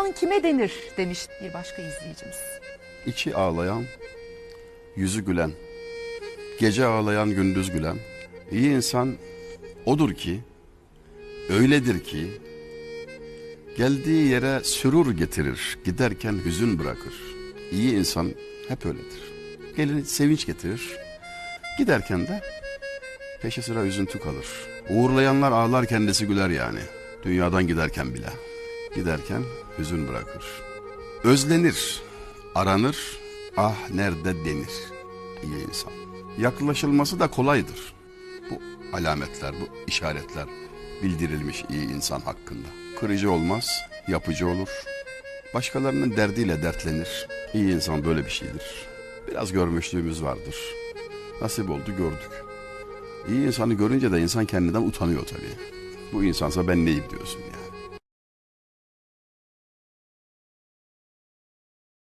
insan kime denir demiş bir başka izleyicimiz. İçi ağlayan, yüzü gülen, gece ağlayan gündüz gülen. İyi insan odur ki, öyledir ki, geldiği yere sürur getirir, giderken hüzün bırakır. İyi insan hep öyledir. Gelin sevinç getirir, giderken de peşi sıra üzüntü kalır. Uğurlayanlar ağlar kendisi güler yani. Dünyadan giderken bile. Giderken hüzün bırakır. Özlenir, aranır, ah nerede denir iyi insan. Yaklaşılması da kolaydır. Bu alametler, bu işaretler bildirilmiş iyi insan hakkında. Kırıcı olmaz, yapıcı olur. Başkalarının derdiyle dertlenir. İyi insan böyle bir şeydir. Biraz görmüşlüğümüz vardır. Nasip oldu gördük. İyi insanı görünce de insan kendinden utanıyor tabii. Bu insansa ben neyim diyorsun ya.